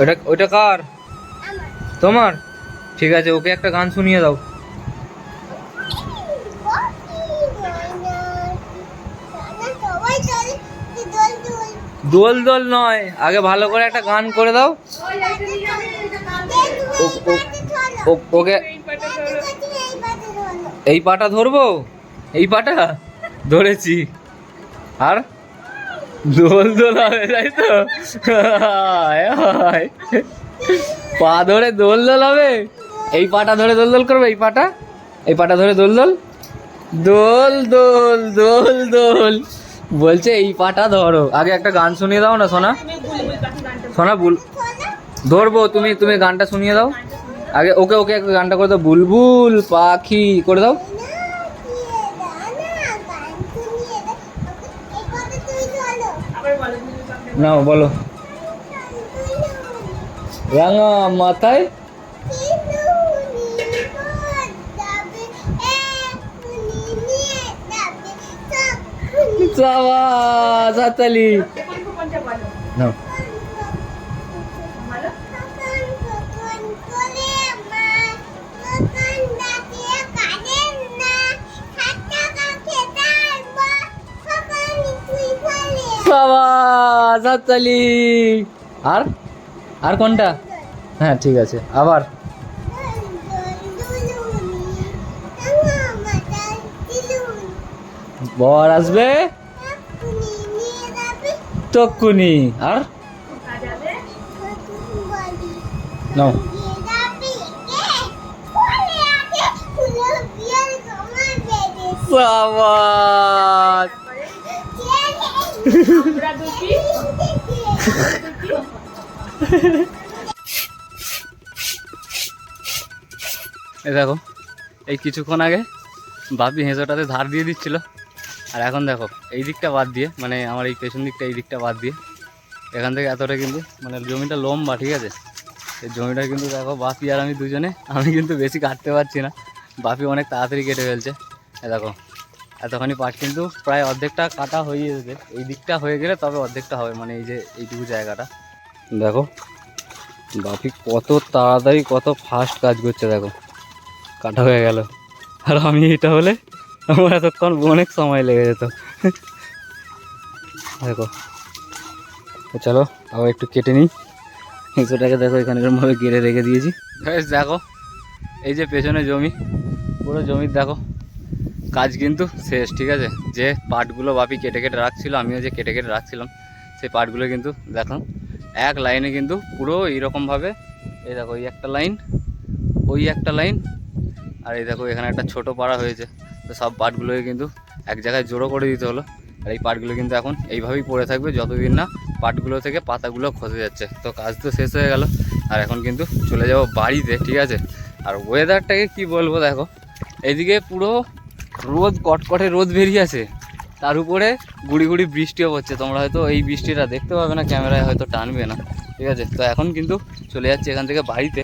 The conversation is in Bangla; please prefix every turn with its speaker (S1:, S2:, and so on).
S1: ওটা ওটা কার? তোমার? ঠিক আছে ওকে একটা গান শুনিয়ে দাও। দোল দোল নয় আগে ভালো করে একটা গান করে দাও। ওকে এই পাটা ধরবো? এই পাটা? ধরেছি। আর? দোল দোল হবে তাই তো হায় হায়। পা ধরে দোল দোল হবে এই পাটা ধরে দোল দোল করবে এই পাটা এই পাটা ধরে দোল দোল দোল দোল দোল দোল বলছে এই পাটা ধরো আগে একটা গান শুনিয়ে দাও না সোনা সোনা বুল ধরবো তুমি তুমি গানটা শুনিয়ে দাও আগে ওকে ওকে গানটা করে দাও বুলবুল পাখি করে দাও নাও বলো রাঙা মাথায় সাবাস হাততালি নাও সাবাস হাততালি আর? আর কোনটা? হ্যাঁ ঠিক আছে। আবার? বর আসবে? তক্ষুনি। আর? নাও। সাবাস এই দেখো, এই কিছুক্ষণ আগে বাপি হেঁচোটাতে ধার দিয়ে দিচ্ছিল। আর এখন দেখো, এই দিকটা বাদ দিয়ে মানে আমার এই পেছন দিকটা এই দিকটা বাদ দিয়ে, এখান থেকে এতটা কিন্তু মানে জমিটা লম্বা, ঠিক আছে? এই জমিটা কিন্তু দেখো, বাপি আর আমি দুজনে, আমি কিন্তু বেশি কাটতে পারছি না। বাপি অনেক তাড়াতাড়ি কেটে ফেলছে। দেখো এতখানি পাট কিন্তু প্রায় অর্ধেকটা কাটা হয়ে যেতে এই দিকটা হয়ে গেলে তবে অর্ধেকটা হবে মানে এই যে এইটুকু জায়গাটা। দেখো, বাপি কত তাড়াতাড়ি, কত ফাস্ট কাজ করছে, দেখো। কাটা হয়ে গেল। আর আমি এটা হলে আমার এতক্ষণ অনেক সময় লেগে যেত। দেখো চলো, আবার একটু কেটে নিই। সেটাকে দেখো এখানে এরকমভাবে গেড়ে রেখে দিয়েছি। দেখো, এই যে পেছনে জমি, পুরো জমির, দেখো কাজ কিন্তু শেষ, ঠিক আছে? যে পাটগুলো বাপি কেটে কেটে রাখছিল, আমিও যে কেটে কেটে রাখছিলাম, সেই পাটগুলো কিন্তু দেখো এক লাইনে কিন্তু পুরো এইরকমভাবে, এই দেখো ওই একটা লাইন, ওই একটা লাইন, আর এই দেখো, এখানে একটা ছোট পাড়া হয়েছে, তো সব পাটগুলোকে কিন্তু এক জায়গায় জোড়ো করে দিতে হলো, আর এই পাটগুলো কিন্তু এখন এইভাবেই পড়ে থাকবে, যতদিন না পাটগুলো থেকে পাতাগুলো খসে যাচ্ছে। তো কাজ তো শেষ হয়ে গেল, আর এখন কিন্তু চলে যাব বাড়িতে, ঠিক আছে? আর ওয়েদারটাকে কি বলব, দেখো এদিকে পুরো রোদ কটকটে রোদ বেরিয়ে আছে, তার উপরে গুড়ি গুড়ি বৃষ্টিও পড়ছে তোমরা হয়তো এই বৃষ্টিটা দেখতে পাবে না, ক্যামেরায় হয়তো টানবে না। ঠিক আছে? তো এখন কিন্তু চলে যাচ্ছে এখান থেকে বাড়িতে।